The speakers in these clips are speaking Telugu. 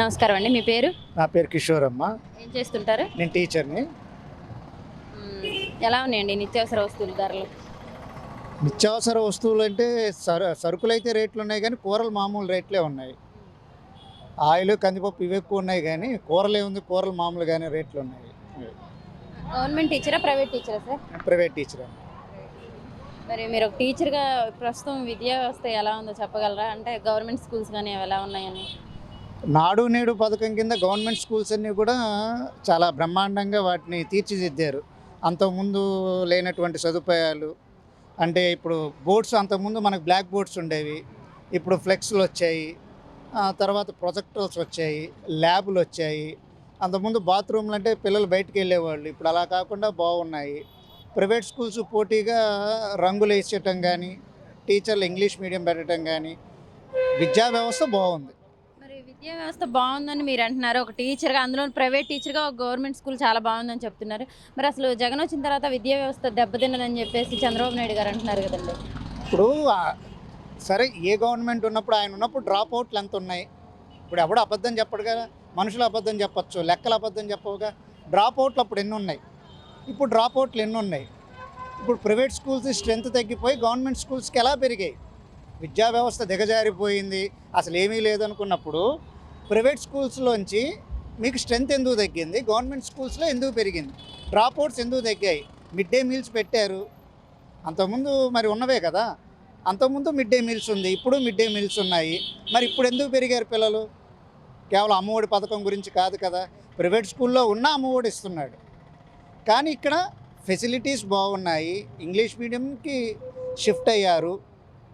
నమస్కారం అండి మీ పేరు? నా పేరు కిషోర్ అమ్మ ఏం చేస్తుంటారు? నేను టీచర్ని. ఎలా ఉన్నాయండి నిత్యావసర వస్తువుల ధరలు? నిత్యావసర వస్తువులు అంటే సరు సరుకులు అయితే రేట్లు ఉన్నాయి కానీ కూరలు మామూలు రేట్లే ఉన్నాయి. ఆయిల్ కందిపప్పు ఇవి ఎక్కువ ఉన్నాయి కానీ కూరలు ఏముంది? కూరలు మామూలుగానే రేట్లు ఉన్నాయి. గవర్నమెంట్ టీచరా ప్రైవేట్ టీచరా సార్? Private teacher. మరి మీరు ఒక టీచర్గా ప్రస్తుతం విద్యా వ్యవస్థ ఎలా ఉందో చెప్పగలరా? అంటే గవర్నమెంట్ స్కూల్స్ కానీ ఎలా ఉన్నాయని? నాడు నేడు పథకం కింద గవర్నమెంట్ స్కూల్స్ అన్నీ కూడా చాలా బ్రహ్మాండంగా వాటిని తీర్చిదిద్దారు. అంతకుముందు లేనటువంటి సదుపాయాలు అంటే ఇప్పుడు బోర్డ్స్ అంతకుముందు మనకు బ్లాక్ బోర్డ్స్ ఉండేవి. ఇప్పుడు ఫ్లెక్స్లు వచ్చాయి. తర్వాత ప్రొజెక్టర్స్ వచ్చాయి ల్యాబులు వచ్చాయి. అంతకుముందు బాత్రూమ్లు అంటే పిల్లలు బయటికి వెళ్ళేవాళ్ళు. ఇప్పుడు అలా కాకుండా బాగున్నాయి. ప్రైవేట్ స్కూల్స్ పోటీగా రంగులు వేసేయటం కానీ టీచర్లు ఇంగ్లీష్ మీడియం పెట్టడం కానీ విద్యా వ్యవస్థ బాగుంది. విద్యా వ్యవస్థ బాగుందని మీరు అంటున్నారు. ఒక టీచర్గా అందులో ప్రైవేట్ టీచర్గా ఒక గవర్నమెంట్ స్కూల్ చాలా బాగుందని చెప్తున్నారు. మరి అసలు జగన్ వచ్చిన తర్వాత విద్యా వ్యవస్థ దెబ్బతిన్నదని చెప్పేసి చంద్రబాబు నాయుడు గారు అంటున్నారు కదండి. ఇప్పుడు సరే ఏ గవర్నమెంట్ ఉన్నప్పుడు ఆయన ఉన్నప్పుడు డ్రాప్ అవుట్లు ఎంత ఉన్నాయి? ఇప్పుడు ఎవడు అబద్ధం చెప్పడు కదా. మనుషులు అబద్ధం చెప్పచ్చు లెక్కలు అబద్ధం చెప్పవుగా. డ్రాప్ అవుట్లు అప్పుడు ఎన్ని ఉన్నాయి? ఇప్పుడు డ్రాప్ అవుట్లు ఎన్ని ఉన్నాయి? ఇప్పుడు ప్రైవేట్ స్కూల్స్ స్ట్రెంత్ తగ్గిపోయి గవర్నమెంట్ స్కూల్స్కి ఎలా పెరిగాయి? విద్యా వ్యవస్థ దిగజారిపోయింది. అసలు ఏమీ లేదనుకున్నప్పుడు ప్రైవేట్ స్కూల్స్లోంచి మీకు స్ట్రెంత్ ఎందుకు తగ్గింది? గవర్నమెంట్ స్కూల్స్లో ఎందుకు పెరిగింది? డ్రాప్ అవుట్స్ ఎందుకు తగ్గాయి? మిడ్ డే మీల్స్ పెట్టారు. అంతకుముందు మరి ఉన్నవే కదా? అంతకుముందు మిడ్ డే మీల్స్ ఉంది ఇప్పుడు మిడ్ డే మీల్స్ ఉన్నాయి. మరి ఇప్పుడు ఎందుకు పెరిగారు పిల్లలు? కేవలం అమ్మఒడి పథకం గురించి కాదు కదా? ప్రైవేట్ స్కూల్లో ఉన్న అమ్మఒడి ఇస్తున్నాడు. కానీ ఇక్కడ ఫెసిలిటీస్ బాగున్నాయి. ఇంగ్లీష్ మీడియంకి షిఫ్ట్ అయ్యారు.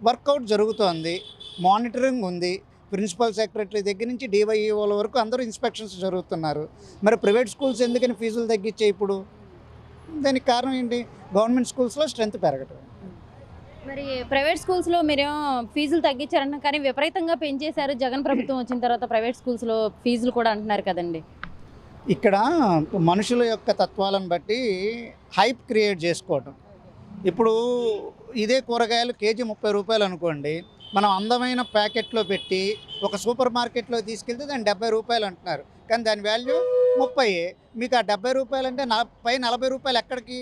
వర్కౌట్ జరుగుతోంది. మానిటరింగ్ ఉంది. ప్రిన్సిపల్ సెక్రటరీ దగ్గర నుంచి డివైఈఓల వరకు అందరూ ఇన్స్పెక్షన్స్ జరుగుతున్నారు. మరి ప్రైవేట్ స్కూల్స్ ఎందుకని ఫీజులు తగ్గించాయి ఇప్పుడు? దానికి కారణం ఏంటి? గవర్నమెంట్ స్కూల్స్లో స్ట్రెంత్ పెరగటం. మరి ప్రైవేట్ స్కూల్స్లో మీరేమో ఫీజులు తగ్గించారంట కానీ విపరీతంగా పెంచేశారు. జగన్ ప్రభుత్వం వచ్చిన తర్వాత ప్రైవేట్ స్కూల్స్లో ఫీజులు కూడా అంటున్నారు కదండి. ఇక్కడ మనుషుల యొక్క తత్వాలను బట్టి హైప్ క్రియేట్ చేసుకోవటం. ఇప్పుడు ఇదే కూరగాయలు కేజీ ముప్పై రూపాయలు అనుకోండి మనం అందమైన ప్యాకెట్లో పెట్టి ఒక సూపర్ మార్కెట్లో తీసుకెళ్తే దాన్ని డెబ్బై రూపాయలు అంటున్నారు. కానీ దాని వాల్యూ ముప్పై మీకు ఆ డెబ్బై రూపాయలు అంటే పై నలభై రూపాయలు ఎక్కడికి?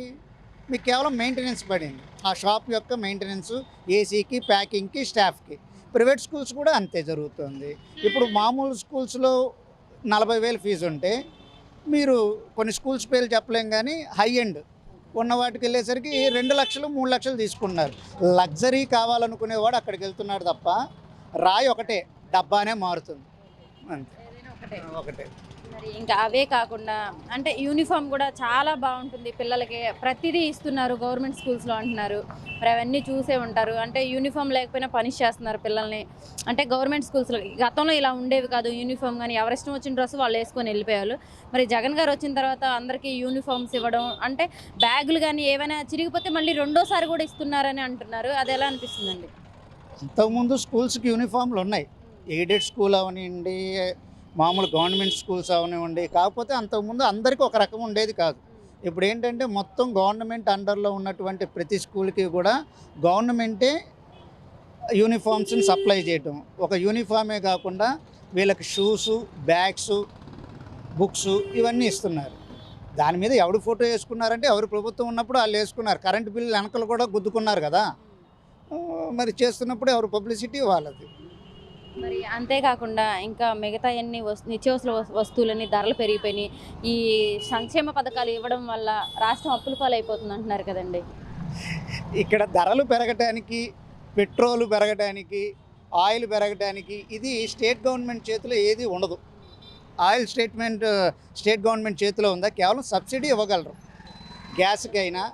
మీకు కేవలం మెయింటెనెన్స్ పడింది. ఆ షాప్ యొక్క మెయింటెనెన్స్ ఏసీకి ప్యాకింగ్కి స్టాఫ్కి. ప్రైవేట్ స్కూల్స్ కూడా అంతే జరుగుతుంది. ఇప్పుడు మామూలు స్కూల్స్లో నలభై వేలు ఫీజు ఉంటే మీరు కొన్ని స్కూల్స్ పేర్లు చెప్పలేం కానీ హై ఎండ్ ఉన్న వాటికి వెళ్ళేసరికి రెండు లక్షలు మూడు లక్షలు తీసుకున్నారు. లగ్జరీ కావాలనుకునేవాడు అక్కడికి వెళ్తున్నాడు తప్ప రాయి ఒకటే డబ్బానే మారుతుంది. అంతే. ఒకటే. మరి ఇంకా అవే కాకుండా అంటే యూనిఫామ్ కూడా చాలా బాగుంటుంది. పిల్లలకి ప్రతిదీ ఇస్తున్నారు గవర్నమెంట్ స్కూల్స్లో అంటున్నారు. మరి అవన్నీ చూసే ఉంటారు. అంటే యూనిఫామ్ లేకపోయినా పనిష్ చేస్తున్నారు పిల్లల్ని. అంటే గవర్నమెంట్ స్కూల్స్లో గతంలో ఇలా ఉండేవి కాదు యూనిఫామ్ కానీ ఎవరిష్టం వచ్చిన డ్రెస్ వాళ్ళు వేసుకొని వెళ్ళిపోయారు మరి జగన్ గారు వచ్చిన తర్వాత అందరికీ యూనిఫామ్స్ ఇవ్వడం అంటే బ్యాగులు కానీ ఏమైనా చిరిగిపోతే మళ్ళీ రెండోసారి కూడా ఇస్తున్నారని అంటున్నారు. అది ఎలా అనిపిస్తుందండి? అంతకుముందు స్కూల్స్కి యూనిఫామ్లు ఉన్నాయి. ఎయిడెడ్ స్కూల్ అవనివ్వండి మామూలు గవర్నమెంట్ స్కూల్స్ అవనివ్వండి కాకపోతే అంతకుముందు అందరికీ ఒక రకం ఉండేది కాదు. ఇప్పుడు ఏంటంటే మొత్తం గవర్నమెంట్ అండర్లో ఉన్నటువంటి ప్రతి స్కూల్కి కూడా గవర్నమెంటే యూనిఫామ్స్ని సప్లై చేయటం. ఒక యూనిఫామే కాకుండా వీళ్ళకి షూస్ బ్యాగ్స్ బుక్స్ ఇవన్నీ ఇస్తున్నారు. దాని మీద ఎవడు ఫోటో వేసుకున్నారంటే ఎవరు ప్రభుత్వం ఉన్నప్పుడు వాళ్ళు వేసుకున్నారు. కరెంటు బిల్లు వెనకలు కూడా గుద్దుకున్నారు కదా. మరి చేస్తున్నప్పుడు ఎవరు పబ్లిసిటీ వాళ్ళది. మరి అంతేకాకుండా ఇంకా మిగతా అన్ని వస్తు నిత్యావసర వస్తు- వస్తువులని ధరలు పెరిగిపోయినాయి. ఈ సంక్షేమ పథకాలు ఇవ్వడం వల్ల రాష్ట్రం అప్పుల పాలైపోతుంది అంటున్నారు కదండి. ఇక్కడ ధరలు పెరగటానికి పెట్రోల్ పెరగటానికి ఆయిల్ పెరగటానికి ఇది స్టేట్ గవర్నమెంట్ చేతిలో ఏది ఉండదు. ఆయిల్ స్టేట్మెంట్ స్టేట్ గవర్నమెంట్ చేతిలో ఉందా? కేవలం సబ్సిడీ ఇవ్వగలరు. గ్యాస్కి అయినా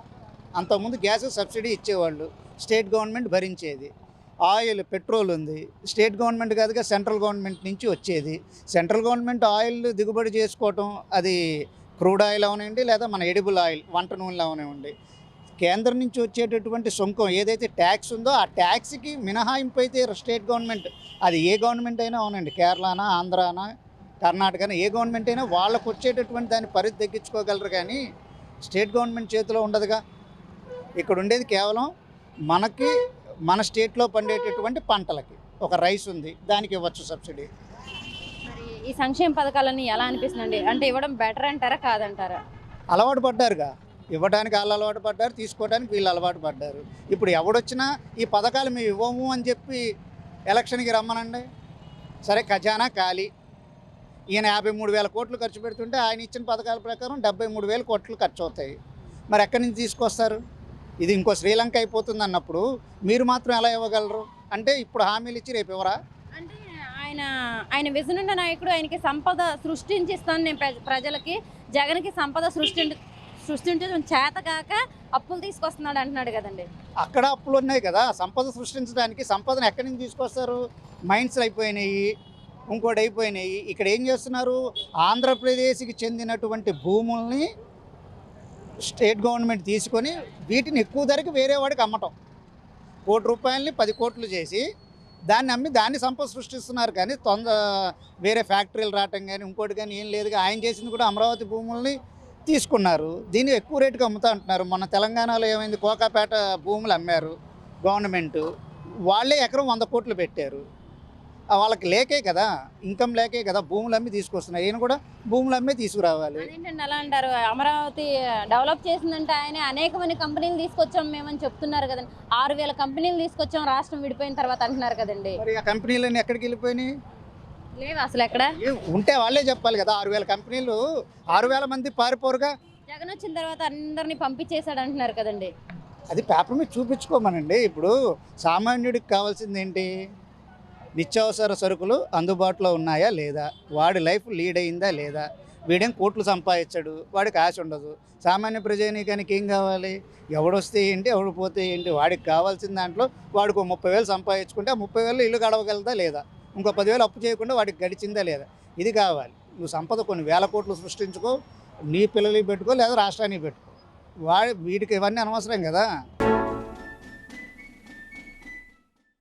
అంతకుముందు గ్యాస్ సబ్సిడీ ఇచ్చేవాళ్ళు. స్టేట్ గవర్నమెంట్ భరించేది. ఆయిల్ పెట్రోల్ ఉంది. స్టేట్ గవర్నమెంట్ కాదుగా సెంట్రల్ గవర్నమెంట్ నుంచి వచ్చేది. సెంట్రల్ గవర్నమెంట్ ఆయిల్ దిగుబడి చేసుకోవటం అది క్రూడ్ ఆయిల్ అవనండి లేదా మన ఎడిబుల్ ఆయిల్ వంట నూనెలు అవనివ్వండి కేంద్రం నుంచి వచ్చేటటువంటి సుంకం ఏదైతే ట్యాక్స్ ఉందో ఆ ట్యాక్స్కి మినహాయింపు అయితే స్టేట్ గవర్నమెంట్ అది ఏ గవర్నమెంట్ అయినా అవునండి. కేరళనా ఆంధ్రానా కర్ణాటకనా ఏ గవర్నమెంట్ అయినా వాళ్ళకు వచ్చేటటువంటి దాని పరిధి తగ్గించుకోగలరు కానీ స్టేట్ గవర్నమెంట్ చేతిలో ఉండదుగా. ఇక్కడ ఉండేది కేవలం మనకి మన స్టేట్లో పండేటటువంటి పంటలకి ఒక రైస్ ఉంది దానికి ఇవ్వచ్చు సబ్సిడీ. ఈ సంక్షేమ పథకాలన్నీ ఎలా అనిపిస్తుందండి? అంటే ఇవ్వడం బెటర్ అంటారా కాదంటారా? అలవాటు పడ్డారుగా. ఇవ్వడానికి వాళ్ళు అలవాటు పడ్డారు తీసుకోవడానికి వీళ్ళు అలవాటు పడ్డారు. ఇప్పుడు ఎవడొచ్చినా ఈ పథకాలు మేము ఇవ్వము అని చెప్పి ఎలక్షన్కి రమ్మనండి. సరే ఖజానా ఖాళీ. ఈయన యాభై మూడు వేల కోట్లు ఖర్చు పెడుతుంటే ఆయన ఇచ్చిన పథకాల ప్రకారం డెబ్బై మూడు వేల కోట్లు ఖర్చు అవుతాయి. మరి ఎక్కడి నుంచి తీసుకొస్తారు? ఇది ఇంకో శ్రీలంక అయిపోతుంది అన్నప్పుడు మీరు మాత్రం ఎలా ఇవ్వగలరు? అంటే ఇప్పుడు హామీలు ఇచ్చి రేపు ఇవ్వరా? అంటే ఆయన ఆయన విజనుండ నాయకుడు ఆయనకి సంపద సృష్టించిస్తాను నేను ప్రజ- ప్రజలకి. జగన్కి సంపద సృష్టి సృష్టించడం చేత కాక అప్పులు తీసుకొస్తున్నాడు అంటున్నాడు కదండి. అక్కడ అప్పులు ఉన్నాయి కదా సంపద సృష్టించడానికి సంపదను ఎక్కడి నుంచి తీసుకొస్తారు? మైండ్స్ అయిపోయినాయి ఇంకోటి అయిపోయినాయి. ఇక్కడ ఏం చేస్తున్నారు? ఆంధ్రప్రదేశ్కి చెందినటువంటి భూముల్ని స్టేట్ గవర్నమెంట్ తీసుకొని వీటిని ఎక్కువ ధరకి వేరే వాడికి అమ్మటం. కోటి రూపాయలని పది కోట్లు చేసి దాన్ని అమ్మి దాన్ని సంపద సృష్టిస్తున్నారు కానీ తొందర వేరే ఫ్యాక్టరీలు రావటం కానీ ఇంకోటి కానీ ఏం లేదు. ఆయన చేసింది కూడా అమరావతి భూముల్ని తీసుకున్నారు. దీన్ని ఎక్కువ రేటుకి అమ్ముతా అంటున్నారు. మన తెలంగాణలో ఏమైంది? కోకాపేట భూములు అమ్మారు గవర్నమెంట్. వాళ్ళే ఎకరం వంద కోట్లు పెట్టారు. వాళ్ళకి లేకే కదా ఇన్కమ్ లేకే కదా భూములు అమ్మి తీసుకొస్తున్నారు ఈయన కూడా భూములు అమ్మే తీసుకురావాలి. అదేంటండి అలా అంటారు? అమరావతి డెవలప్ చేసిందంటే ఆయన అనేక మంది కంపెనీలు తీసుకొచ్చాం మేమని చెప్తున్నారు కదండి. ఆరు వేల కంపెనీలు తీసుకొచ్చాం రాష్ట్రం విడిపోయిన తర్వాత అంటున్నారు కదండి. మరి ఆ కంపెనీలన్నీ ఎక్కడికి వెళ్ళిపోయినాయి? లేవు అసలు ఎక్కడ? ఉంటే వాళ్ళే చెప్పాలి కదా ఆరు వేల కంపెనీలు ఆరు వేల మంది పారిపోరుగా. జగన్ వచ్చిన తర్వాత అందరినీ పంపించేశాడు అంటున్నారు కదండి. అది పేపర్ మీద చూపించుకోమనండి. ఇప్పుడు సామాన్యుడికి కావాల్సింది ఏంటి? నిత్యావసర సరుకులు అందుబాటులో ఉన్నాయా లేదా? వాడి లైఫ్ లీడ్ అయిందా లేదా? వీడేం కోట్లు సంపాదించాడు? వాడికి ఆశ ఉండదు. సామాన్య ప్రజానీకానికి ఏం కావాలి? ఎవడొస్తే ఏంటి? ఎవడు పోతే ఏంటి? వాడికి కావాల్సిన దాంట్లో వాడికి ముప్పై వేలు సంపాదించుకుంటే ఆ ముప్పై వేలు ఇల్లు గడవగలదా లేదా? ఇంకో పదివేలు అప్పు చేయకుండా వాడికి గడిచిందా లేదా? ఇది కావాలి. నువ్వు సంపద కొన్ని వేల కోట్లు సృష్టించుకో నీ పిల్లలకి పెట్టుకో లేదా రాష్ట్రానికి పెట్టుకో. వాడి వీడికి ఇవన్నీ అనవసరం కదా?